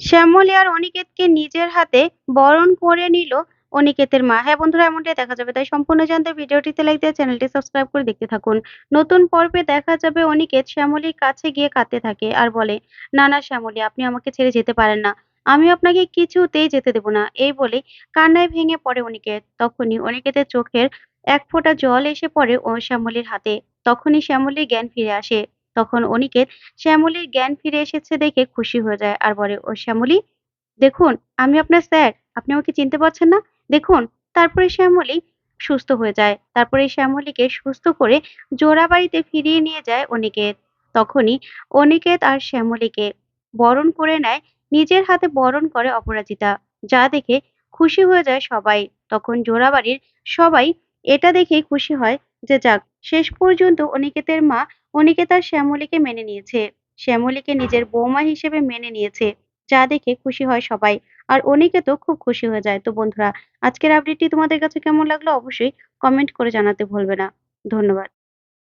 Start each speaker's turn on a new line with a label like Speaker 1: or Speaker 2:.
Speaker 1: শ্যামলী আর অনিকেতকে নিজের হাতে বরণ করে নিল অনিকেতের মা। হ্যাঁ বন্ধুরা, এমনটাই দেখা যাবে। তাই সম্পূর্ণ জানতে ভিডিওটিতে লাইক দিয়ে চ্যানেলটি সাবস্ক্রাইব করে দেখতে থাকুন। নতুন পর্বে দেখা যাবে অনিকেত শ্যামলীর কাছে গিয়ে কাঁদতে থাকে আর বলে, না না শ্যামলী, আপনি আমাকে ছেড়ে যেতে পারেন না। আমি আপনাকে কিছুতেই যেতে দেব না। এই বলে কান্নায় ভেঙে পড়ে অনিকেত। তখনই অনিকেতের চোখের এক ফোঁটা জল এসে পড়ে ও শ্যামলীর হাতে। তখনই শ্যামলীর জ্ঞান ফিরে আসে। তখন অনিকেত শ্যামলীর জ্ঞান ফিরে এসেছে দেখে খুশি হয়ে যায় আর বলে, ও শ্যামলী, দেখুন, আমি আপনার স্যার, আপনি আমাকে চিনতে পারছেন না? দেখুন, তারপরে শ্যামলী সুস্থ হয়ে যায়। তারপরে শ্যামলীকে সুস্থ করে জোড়া বাড়িতে ফিরিয়ে নিয়ে যায় অনিকেত। তখনই অনিকেত আর শ্যামলীকে বরণ করে নেয়, নিজের হাতে বরণ করে অপরাজিতা, যা দেখে খুশি হয়ে যায় সবাই। তখন জোড়াবাড়ির সবাই এটা দেখেই খুশি হয় যে, যাক, শেষ পর্যন্ত অনিকেতের মা অনিকেত শ্যামলীকে মেনে নিয়েছে। শ্যামলীকে নিজের বৌমা হিসেবে মেনে নিয়েছে, যা দেখে খুশি হয় সবাই। আর অনিকেতও খুব খুশি হয়ে যায়। তো বন্ধুরা, আজকের আপডেটটি তোমাদের কাছে কেমন লাগল অবশ্যই কমেন্ট করে জানাতে ভুলবে না। ধন্যবাদ।